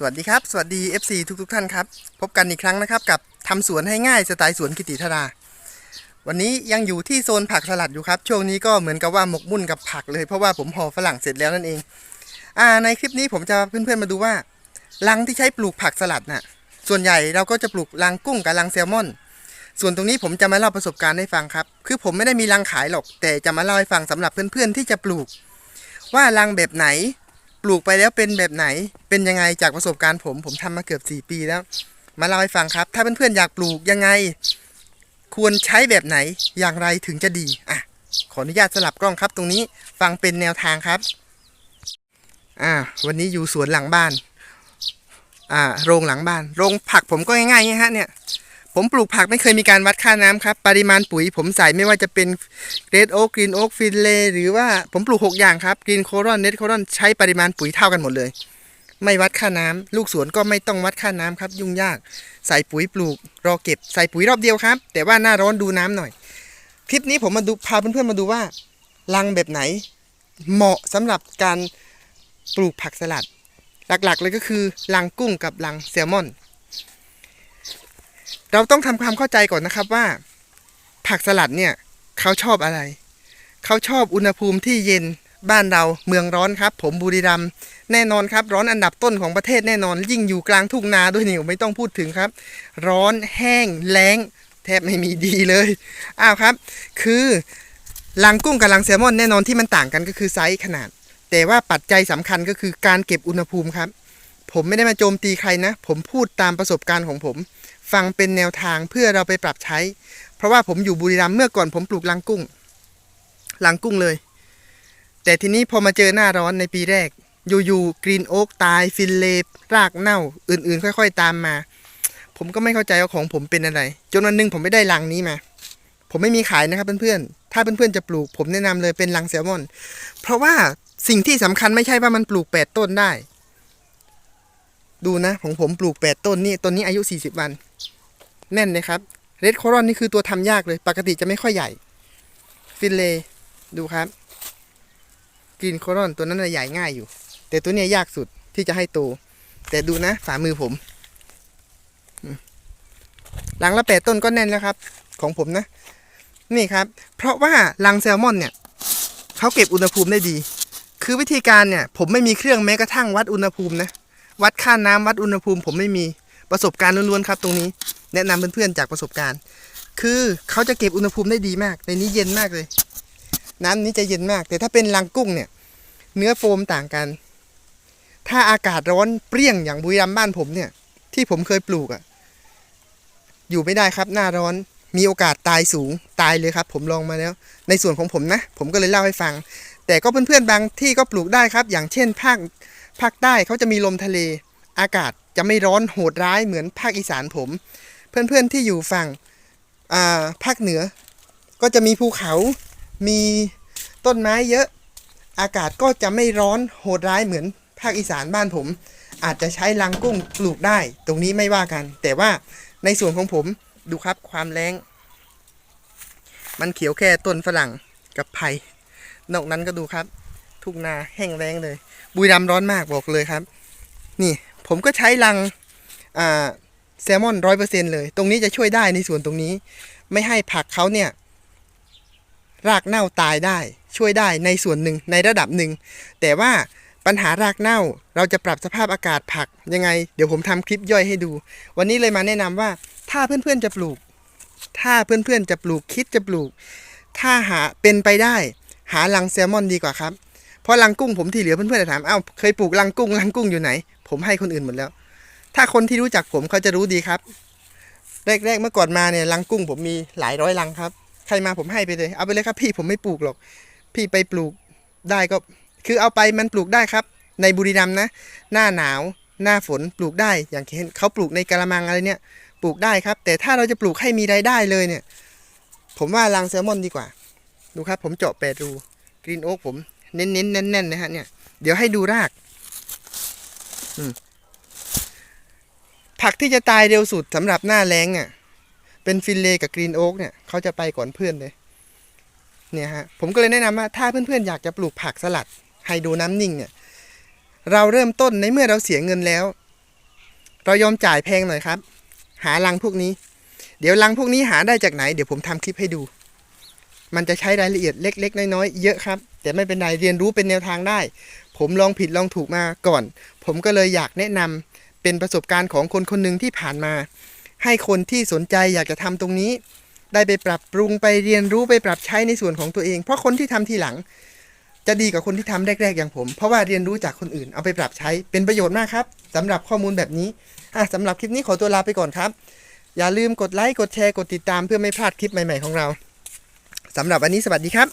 สวัสดีครับ สวัสดี FC ทุกทุกท่านครับ พบกันอีกครั้งนะครับ กับทำสวนให้ง่ายสไตล์สวนกิติธรา วันนี้ยังอยู่ที่โซนผักสลัดอยู่ครับ ช่วงนี้ก็เหมือนกับว่าหมกมุ่นกับผักเลย เพราะว่าผมห่อฝรั่งเสร็จแล้วนั่นเอง อ่า ในคลิปนี้ผมจะเพื่อนๆมาดูว่ารังที่ใช้ปลูกผักสลัดน่ะ ส่วนใหญ่เราก็จะปลูกรังกุ้งกับรังแซลมอน ส่วนตรงนี้ผมจะมาเล่าประสบการณ์ให้ฟังครับ คือผมไม่ได้มีรังขายหรอก แต่จะมาเล่าให้ฟังสำหรับเพื่อนๆที่จะปลูก ว่ารังแบบไหน ปลูกไปแล้วเป็นแบบไหน เป็นยังไงจากประสบการณ์ผม ผมทำมาเกือบ 4 ปีแล้ว มาเล่าให้ฟังครับ ถ้าเพื่อนๆอยากปลูกยังไง ควรใช้แบบไหนอย่างไรถึงจะดีอะขออนุญาตสลับกล้องครับ ตรงนี้ฟังเป็นแนวทางครับอ่าวันนี้อยู่สวนหลังบ้านอ่าโรงหลังบ้าน โรงผักผมก็ง่ายๆนะฮะเนี่ย ผมปลูกผักไม่เคยมีการวัดค่าน้ำครับ ปริมาณปุ๋ยผมใส่ไม่ว่าจะเป็นเรดโอ๊กกรีนโอ๊กฟินเลหรือว่าผมปลูก 6 อย่างครับกรีนโครอนเนตโครอนใช้ปริมาณปุ๋ยเท่ากันหมดเลย ไม่วัดค่าน้ำลูกสวนก็ไม่ต้องวัดค่าน้ำครับ ยุ่งยากใส่ปุ๋ยปลูก รอเก็บใส่ปุ๋ยรอบเดียวครับ แต่ว่าหน้าร้อนดูน้ำหน่อย คลิปนี้ผมมาดูพาเพื่อนๆมาดูว่ารังแบบไหน เหมาะสำหรับการปลูกผักสลัด หลักๆ เลยก็คือรังกุ้งกับรังแซลมอน เราต้องทำความเข้าใจก่อนนะครับว่า ผักสลัดเนี่ยเขาชอบอะไร เขาชอบอุณหภูมิที่เย็นบ้านเราเมืองร้อนครับ ผมบุรีรัมย์แน่นอนครับ ร้อนอันดับต้นของประเทศแน่นอน ยิ่งอยู่กลางทุ่งนาด้วยนี่ไม่ต้องพูดถึงครับ ร้อนแห้งแล้ง แทบไม่มีดีเลยอ้าวครับ คือลังกุ้งกับลังแซลมอนแน่นอนที่มันต่างกันก็คือไซส์ขนาด แต่ว่าปัจจัยสำคัญก็คือการเก็บอุณหภูมิครับ ผมไม่ได้มาโจมตีใครนะ ผมพูดตามประสบการณ์ของผม ฟังเป็นแนวทางเพื่อเราไปปรับใช้ เพราะว่าผมอยู่บุรีรัมย์เมื่อก่อนผมปลูกลังกุ้งลังกุ้งเลย แต่ทีนี้พอมาเจอหน้าร้อนในปีแรก อยู่ๆกรีนโอ๊กตายฟินเลปรากเน่า อื่นๆ ค่อย ๆ ตามมา ผมก็ไม่เข้าใจว่าของผมเป็นอะไร จนวันหนึ่งผมไม่ได้ลังนี้มา ผมไม่มีขายนะครับเพื่อนๆ ถ้าเพื่อนๆจะปลูกผมแนะนำเลยเป็นลังแซลมอน เพราะว่าสิ่งที่สำคัญไม่ใช่ว่ามันปลูกแปดต้นได้ ดูนะของผมปลูกแปดต้นนี่ต้นนี้อายุ 40 วัน แน่นเลยครับเรดโครอนนี่คือตัวทำยากเลย ปกติจะไม่ค่อยใหญ่ ฟินเลดูครับกรีนโครอนตัวนั้นใหญ่ง่ายอยู่ แต่ตัวนี้ยากสุดที่จะให้โตแต่ดูนะฝ่ามือผมหลังละแปดต้นก็แน่นแล้วครับ ของผมนะ นี่ครับ เพราะว่าลังแซลมอนเนี่ยเขาเก็บอุณหภูมิได้ดี คือวิธีการเนี่ย ผมไม่มีเครื่องแม้กระทั่งวัดอุณหภูมินะ วัดค่าน้ำวัดอุณหภูมิผมไม่มีประสบการณ์ล้วนๆครับ ตรงนี้ แนะนำเพื่อนๆจากประสบการณ์ คือเขาจะเก็บอุณหภูมิได้ดีมาก ในนี้เย็นมากเลย น้ำนี้จะเย็นมาก แต่ถ้าเป็นลังกุ้งเนี่ย เนื้อโฟมต่างกัน ถ้าอากาศร้อนเปรี้ยงอย่างบุรีรัมย์บ้านผมเนี่ย ที่ผมเคยปลูกอะ่ะ อยู่ไม่ได้ครับหน้าร้อนมีโอกาสตายสูงตายเลยครับ ผมลองมาแล้ว ในส่วนของผมนะ ผมก็เลยเล่าให้ฟัง แต่ก็เพื่อนๆบางที่ก็ปลูกได้ครับ อย่างเช่นภาค ภาคใต้เขาจะมีลมทะเล อากาศจะไม่ร้อนโหดร้ายเหมือนภาคอีสานผม เพื่อนๆที่อยู่ฝั่งาภาคเหนือ ก็จะมีภูเขามีต้นไม้เยอะ อากาศก็จะไม่ร้อนโหดร้ายเหมือนภาคอีสานบ้านผม อาจจะใช้ลังกุ้งปลูกได้ ตรงนี้ไม่ว่ากัน แต่ว่าในส่วนของผมดูครับความแรงมันเขียวแค่ต้นฝรั่งกับไผ่นอกนั้นก็ดูครับ ทุ่งนาแห้งแล้งเลย บุรีรัมย์ร้อนมากบอกเลยครับ นี่ผมก็ใช้ลังแซลมอนร้อยเปอร์เซ็นเลย ตรงนี้จะช่วยได้ในส่วนตรงนี้ ไม่ให้ผักเขาเนี่ย รากเน่าตายได้ ช่วยได้ในส่วนหนึ่งในระดับหนึ่ง แต่ว่าปัญหารากเน่าเราจะปรับสภาพอากาศผักยังไง เดี๋ยวผมทำคลิปย่อยให้ดู วันนี้เลยมาแนะนำว่าถ้าเพื่อนๆจะปลูก ถ้าเพื่อนๆจะปลูกคิดจะปลูก ถ้าหาเป็นไปได้ หาลังแซลมอนดีกว่าครับ ราะลังกุ้งผมที่เหลือเพื่อนๆจะถาม เอ้าเคยปลูกลังกุ้งลังกุ้งอยู่ไหน ผมให้คนอื่นหมดแล้ว ถ้าคนที่รู้จักผมเขาจะรู้ดีครับ แรกๆเมื่อก่อนมาเนี่ยลังกุ้งผมมีหลายร้อยลังครับ ใครมาผมให้ไปเลย เอาไปเลยครับ พี่ผมไม่ปลูกหรอก พี่ไปปลูกได้ก็ คือเอาไปมันปลูกได้ครับ ในบุรีรัมย์นะ หน้าหนาว หน้าฝนปลูกได้ อย่างเห็นเขาปลูกในกระมังอะไรเนี่ย ปลูกได้ครับ แต่ถ้าเราจะปลูกให้มีรายได้เลยเนี่ย ผมว่าลังแซลมอนดีกว่า ดูครับ ผมเจาะแปดรู กรีนโอ๊กผม เน้นๆแน่นๆนะฮะเนี่ยเดี๋ยวให้ดูรากผักที่จะตายเร็วสุดสำหรับหน้าแล้งเนี่ยเป็นฟินเลกับกรีนโอ๊กเนี่ยเขาจะไปก่อนเพื่อนเลย เนี่ยฮะผมก็เลยแนะนำว่าถ้าเพื่อนๆอยากจะปลูกผักสลัดไฮโดน้ำนิ่งเนี่ย เราเริ่มต้นในเมื่อเราเสียเงินแล้ว เรายอมจ่ายแพงหน่อยครับ หาลังพวกนี้ เดี๋ยวลังพวกนี้หาได้จากไหน เดี๋ยวผมทำคลิปให้ดู มันจะใช้รายละเอียดเล็ก ๆ น้อยๆเยอะครับ แต่ไม่เป็นไรเรียนรู้เป็นแนวทางได้ ผมลองผิดลองถูกมาก่อน ผมก็เลยอยากแนะนำเป็นประสบการณ์ของคนคนหนึ่งที่ผ่านมา ให้คนที่สนใจอยากจะทำตรงนี้ ได้ไปปรับปรุงไปเรียนรู้ไปปรับใช้ในส่วนของตัวเอง เพราะคนที่ทำทีหลัง จะดีกว่าคนที่ทำแรก ๆ อย่างผม เพราะว่าเรียนรู้จากคนอื่นเอาไปปรับใช้เป็นประโยชน์มากครับสำหรับข้อมูลแบบนี้อะสำหรับคลิปนี้ขอตัวลาไปก่อนครับอย่าลืมกดไลค์กดแชร์กดติดตามเพื่อไม่พลาดคลิปใหม่ ๆ ของเราสำหรับวันนี้สวัสดีครับ